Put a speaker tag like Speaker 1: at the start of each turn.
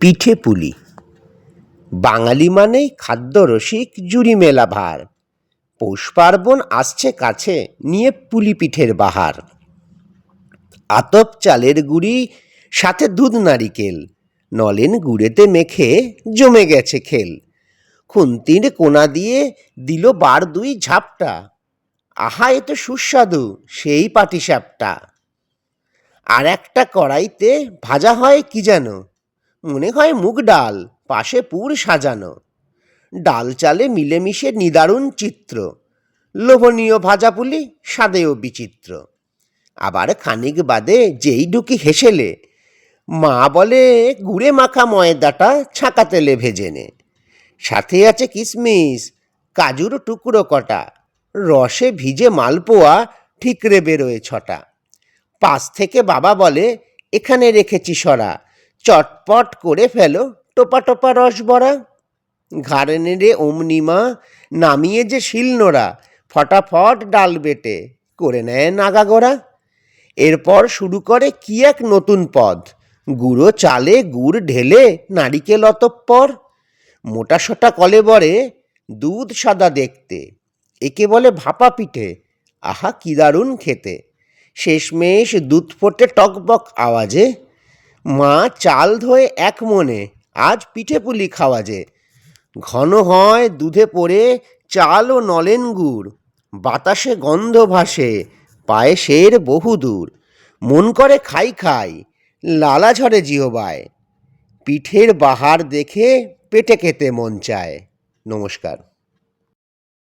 Speaker 1: পিঠে পুলি। বাঙালি মানেই খাদ্যরসিক জুড়ি মেলা ভার। পৌষ পার্বণ আসছে কাছে নিয়ে পুলি পিঠের বাহার। আতপ চালের গুড়ি, সাথে দুধ নারিকেল। নলেন গুড়েতে মেখে জমে গেছে খেল। খুন্তির কোনা দিয়ে দিল বার দুই ঝাপটা। আহা, এ তো সুস্বাদু, সেই পাটিসাপটা। আর একটা কড়াইতে ভাজা হয় কি যেন? মনে হয় মুগ ডাল, পাশে পুর সাজানো। ডাল চালে মিলেমিশে নিদারুণ চিত্র। লোভনীয় ভাজা পুলি স্বাদেও বিচিত্র। আবার খানিক বাদে যেই ঢুকি হেসেলে, মা বলে, গুড়ে মাখা ময়দাটা ছাঁকা তেলে ভেজে নে। সাথে আছে কিশমিশ কাজুর টুকরো কটা, রসে ভিজে মালপোয়া, ঠিকরে বেরোয় ছটা। পাশ থেকে বাবা বলে, এখানে রেখেছি সরা চটপট করে ফেলো। টোপা টোপা রস বড়া, ঘাড়ে নেড়ে অমনিমা নামিয়ে যে শিলনোড়া ফটাফট ডাল বেটে করে নেয় নাগাগোড়া এরপর শুরু করে কি এক নতুন পদ, গুঁড়ো চালে গুড় ঢেলে নারিকেল অতঃপর। মোটা সোটা কলে বরে দুধ সাদা দেখতে, একে বলে ভাপা পিঠে, আহা কি দারুণ খেতে। শেষমেশ দুধ ফোটে টকবক আওয়াজে মা চাল ধোয়ে এক মনে, আজ পিঠে পুলি খাওয়া যে। ঘন হয় দুধে পড়ে চাল ও নলেন গুড়, বাতাসে গন্ধ ভাসে পায়েসের বহু দূর। মন করে খাই খাই, লালা ঝরে জিহবায়। পিঠের বাহার দেখে পেটে খেতে মন চায়। নমস্কার।